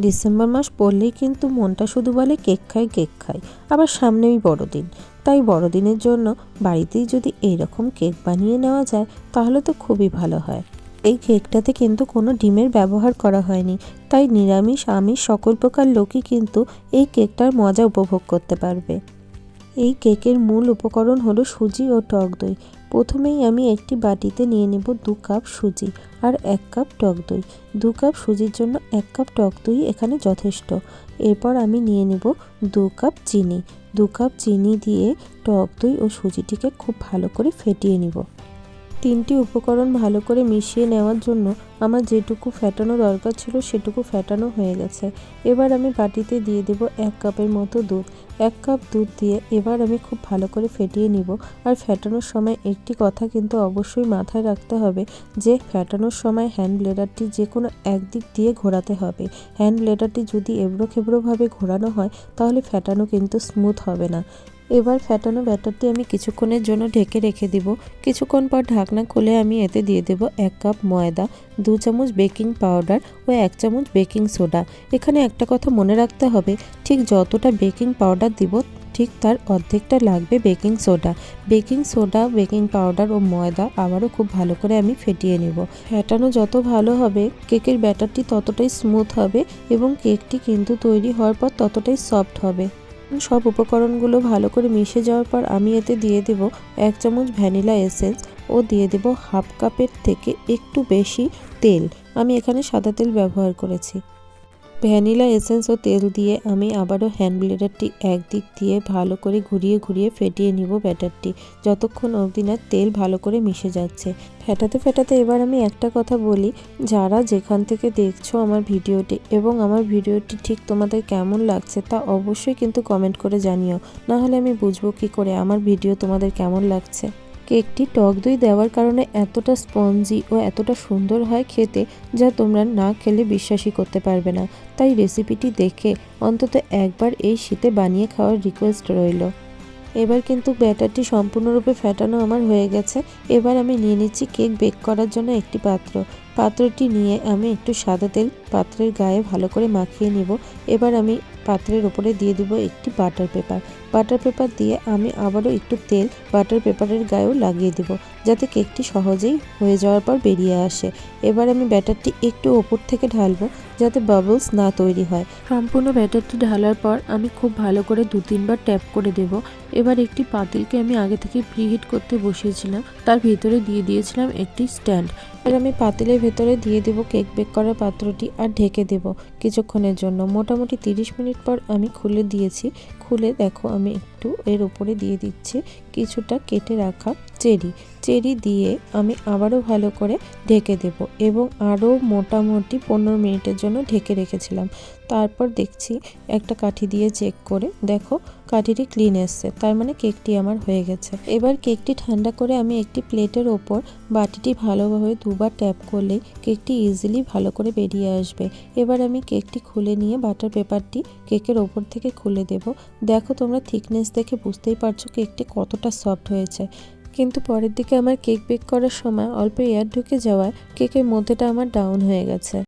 December মাস পড়লেই কিন্তু মনটা শুধু বলে কেক খাই কেক খাই। আবার সামনেই বড়দিন। তাই বড়দিনের জন্য বাড়িতেই যদি এইরকম কেক বানিয়ে নেওয়া যায়, তাহলে তো খুবই ভালো হয়। এই কেকটাতে কিন্তু কোনো ডিমের ব্যবহার করা হয়নি। তাই নিরামিষ, আমিষ সকল প্রকার লোকই কিন্তু এই কেকটার মজা উপভোগ করতে পারবে। এই কেকের মূল উপকরণ হলো সুজি ও টক দই। প্রথমেই আমি একটি বাটিতে নিয়ে নেব দু কাপ সুজি আর এক কাপ টক দই। দু কাপ সুজির জন্য এক কাপ টক দই এখানে যথেষ্ট। এরপর আমি নিয়ে নেব দু কাপ চিনি। দু কাপ চিনি দিয়ে টক দই ও সুজিটিকে খুব ভালো করে ফেটিয়ে নিব। তিনটি উপকরণ ভালো করে মিশিয়ে নেওয়ার জন্য আমার যেটুকু ফ্যাটানো দরকার ছিল সেটুকু ফ্যাটানো হয়ে গেছে। এবার আমি বাটিতে দিয়ে দেব এক কাপের মতো দুধ। এক কাপ দুধ দিয়ে এবার আমি খুব ভালো করে ফেটিয়ে নিব। আর ফ্যাটানোর সময় একটি কথা কিন্তু অবশ্যই মাথায় রাখতে হবে যে ফ্যাটানোর সময় হ্যান্ড ব্লেডারটি যে কোনো একদিক দিয়ে ঘোরাতে হবে। হ্যান্ড ব্লেডারটি যদি এবড়ো খেবড়োভাবে ঘোরানো হয়, তাহলে ফ্যাটানো কিন্তু স্মুথ হবে না। এবার ফ্যাটানো ব্যাটারটি আমি কিছুক্ষণের জন্য ঢেকে রেখে দিব। কিছুক্ষণ পর ঢাকনা খুলে আমি এতে দিয়ে দেব এক কাপ ময়দা, দু চামচ বেকিং পাউডার ও এক চামচ বেকিং সোডা। এখানে একটা কথা মনে রাখতে হবে, ঠিক যতটা বেকিং পাউডার দিব, ঠিক তার অর্ধেকটা লাগবে baking soda. Baking soda, baking powder ও ময়দা আবারও খুব ভালো করে আমি ফেটিয়ে নেব। ফেটানো যত ভালো হবে, কেকের ব্যাটারটি ততটাই স্মুথ হবে এবং কেকটি কিন্তু তৈরি হওয়ার পর ততটাই সফট হবে। সব উপকরণগুলো ভালো করে মিশে যাওয়ার পর আমি এতে দিয়ে দেব এক চামচ ভ্যানিলা এসেন্স ও দিয়ে দেব হাফ কাপের থেকে একটু বেশি তেল। আমি এখানে সাদা তেল ব্যবহার করেছি। ভ্যানিলা এসেন্স ও তেল দিয়ে আমি আবারও হ্যান্ড ব্লেডারটি একদিক দিয়ে ভালো করে ঘুরিয়ে ঘুরিয়ে ফেটিয়ে নিব ব্যাটারটি। যতক্ষণ অবধি না তেল ভালো করে মিশে যাচ্ছে। ফেটাতে ফেটাতে এবার আমি একটা কথা বলি, যারা যেখান থেকে দেখছ আমার ভিডিওটি এবং আমার ভিডিওটি ঠিক তোমাদের কেমন লাগছে তা অবশ্যই কিন্তু কমেন্ট করে জানিও। না হলে আমি বুঝব কি করে আমার ভিডিও তোমাদের কেমন লাগছে। কেকটি টক দই দেওয়ার কারণে এতটা স্পঞ্জি ও এতটা সুন্দর হয় খেতে যা তোমরা না খেলে বিশ্বাসই করতে পারবে না। তাই রেসিপিটি দেখে অন্তত একবার এই শীতে বানিয়ে খাওয়ার রিকোয়েস্ট রইল। এবার কিন্তু ব্যাটারটি সম্পূর্ণরূপে ফেটানো আমার হয়ে গেছে। এবার আমি নিয়ে নিচ্ছি কেক বেক করার জন্য একটি পাত্র। পাত্রটি নিয়ে আমি একটু সাদা তেল পাত্রের গায়ে ভালো করে মাখিয়ে নিব। এবার আমি পাত্রের ওপরে দিয়ে দিব একটি বাটার পেপার। বাটার পেপার দিয়ে আমি আবারও একটু তেল বাটার পেপারের গায়েও লাগিয়ে দিব যাতে কেকটি সহজেই হয়ে যাওয়ার পর বেরিয়ে আসে। এবার আমি ব্যাটারটি একটু ওপর থেকে ঢালবো যাতে বাবলস না তৈরি হয়। সম্পূর্ণ ব্যাটারটি ঢালার পর আমি খুব ভালো করে দু তিনবার ট্যাপ করে দেব। এবার একটি পাতিলকে আমি আগে থেকে প্রিহিট করতে বসিয়েছিলাম। তার ভিতরে দিয়ে দিয়েছিলাম একটি স্ট্যান্ড। এবার আমি পাতিলের ভেতরে দিয়ে দেব কেক বেক করা পাত্রটি আর ঢেকে দেব কিছুক্ষণের জন্য। মোটামুটি তিরিশ মিনিট পর আমি খুলে দিয়েছি। খুলে দেখো, আমি একটু এর উপরে দিয়ে দিচ্ছি কিছুটা কেটে রাখা চেরি। চেরি দিয়ে আমি আবারও ভালো করে ঢেকে দেব এবং আরও মোটামুটি পনেরো মিনিটের জন্য ঢেকে রেখেছিলাম। তারপর দেখছি একটা কাঠি দিয়ে চেক করে, দেখো কাঠিটি ক্লিন এসছে, তার মানে কেকটি আমার হয়ে গেছে। এবার কেকটি ঠান্ডা করে আমি একটি প্লেটের ওপর বাটিটি ভালোভাবে দুবার ট্যাপ করলেই কেকটি ইজিলি ভালো করে বেরিয়ে আসবে। এবার আমি কেকটি খুলে নিয়ে বাটার পেপারটি কেকের ওপর থেকে খুলে দেব। দেখো তোমরা থিকনেস দেখে বুঝতেই পারছ কেকটি কতটা সফট হয়েছে। কিন্তু পরের দিকে আমার কেক বেক করার সময় অল্প এয়ার ঢুকে যাওয়ায় কেকের মধ্যেটা আমার ডাউন হয়ে গেছে।